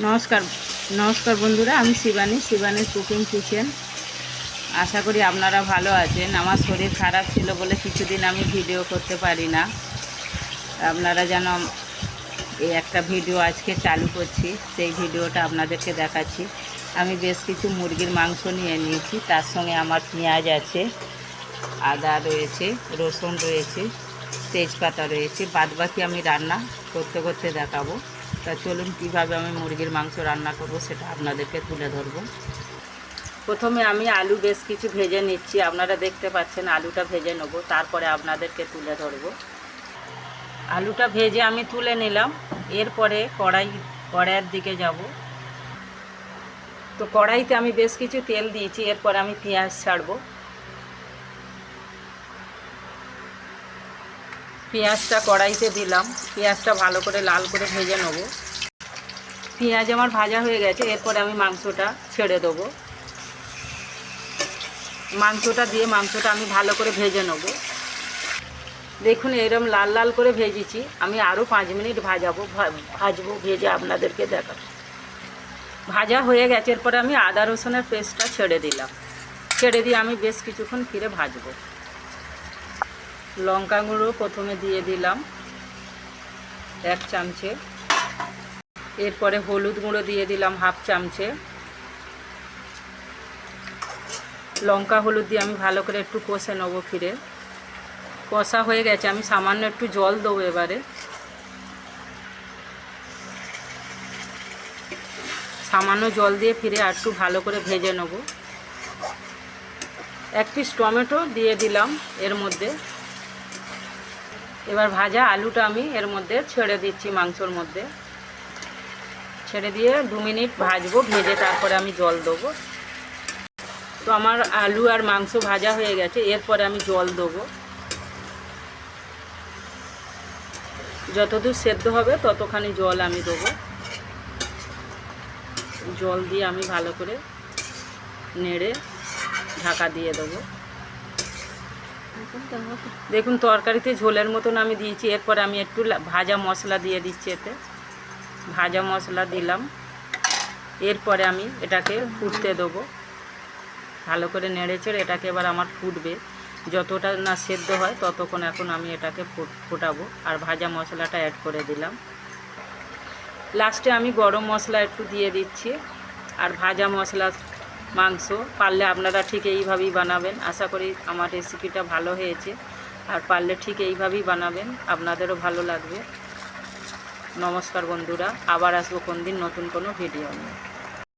নমস্কার নমস্কার বন্ধুরা, আমি শিবানী, শিবানীর কুকিং কিচেন আশা করি আপনারা ভালো আছেন। আমার শরীর খারাপ ছিল বলে কিছুদিন আমি ভিডিও করতে পারি না। আপনারা যেন এই একটা ভিডিও আজকে চালু করছি, সেই ভিডিওটা আপনাদেরকে দেখাচ্ছি। আমি বেশ কিছু মুরগির মাংস নিয়ে নিয়েছি, তার সঙ্গে আমার পেঁয়াজ আছে, আদা রয়েছে, রসুন রয়েছে, তেজপাতা রয়েছে, বাদবাকি আমি রান্না করতে করতে দেখাবো। তা চলুন কীভাবে আমি মুরগির মাংস রান্না করব সেটা আপনাদেরকে তুলে ধরবো। প্রথমে আমি আলু বেশ কিছু ভেজে নিচ্ছি। আপনারা দেখতে পাচ্ছেন আলুটা ভেজে নেব, তারপরে আপনাদেরকে তুলে ধরবো। আলুটা ভেজে আমি তুলে নিলাম। এরপরে কড়াই, কড়াইয়ের দিকে যাব। তো কড়াইতে আমি বেশ কিছু তেল দিয়েছি। এরপরে আমি পেঁয়াজ ছাড়বো। পেঁয়াজটা কড়াইতে দিলাম। পেঁয়াজটা ভালো করে লাল করে ভেজে নেব। পেঁয়াজ আমার ভাজা হয়ে গেছে, এরপরে আমি মাংসটা ছেড়ে দেবো। মাংসটা দিয়ে মাংসটা আমি ভালো করে ভেজে নেব। দেখুন, এরম লাল লাল করে ভেজেছি। আমি আরও পাঁচ মিনিট ভাজাবো ভাজবো, ভেজে আপনাদেরকে দেখাবো। ভাজা হয়ে গেছে, এরপরে আমি আদা রসুনের পেস্টটা ছেড়ে দিলাম। ছেড়ে দিয়ে আমি বেশ কিছুক্ষণ ফিরে ভাজবো। লঙ্কা গুঁড়ো প্রথমে দিয়ে দিলাম, এক চামচে। এরপরে হলুদ গুঁড়ো দিয়ে দিলাম হাফ চামচে। লঙ্কা হলুদ দিয়ে আমি ভালো করে একটু কষে নেব ফিরে। কষা হয়ে গেছে, আমি সামান্য একটু জল দেবো এবারে। সামান্য জল দিয়ে ফিরে আর একটু ভালো করে ভেজে নেব। এক পিস টমেটো দিয়ে দিলাম এর মধ্যে। এবার ভাজা আলুটা আমি এর মধ্যে ছেড়ে দিচ্ছি মাংসর মধ্যে। ছেড়ে দিয়ে দু মিনিট ভাজবো, ভেজে তারপরে আমি জল দেবো। তো আমার আলু আর মাংস ভাজা হয়ে গেছে, এরপরে আমি জল দেবো। যতদূর সেদ্ধ হবে ততখানি জল আমি দেবো। জল দিয়ে আমি ভালো করে নেড়ে ঢাকা দিয়ে দেবো। দেখুন, তরকারিতে ঝোলের মতন আমি দিয়েছি। এরপরে আমি একটু ভাজা মশলা দিয়ে দিচ্ছি এতে। ভাজা মশলা দিলাম। এরপরে আমি এটাকে ফুটতে দেবো। ভালো করে নেড়ে চেড়ে এটাকে এবার আমার ফুটবে। যতটা না সেদ্ধ হয়, ততক্ষণ এখন আমি এটাকে ফুট- ফোটাবো। আর ভাজা মশলাটা অ্যাড করে দিলাম। লাস্টে আমি গরম মশলা একটু দিয়ে দিচ্ছি। আর ভাজা মশলা মাংস পারলে আপনারা ঠিক এইভাবেই বানাবেন। আশা করি আমার রেসিপিটা ভালো হয়েছে। আর পারলে ঠিক এইভাবেই বানাবেন, আপনাদেরও ভালো লাগবে। নমস্কার বন্ধুরা, আবার আসব কোন দিন নতুন কোনো ভিডিও নিয়ে।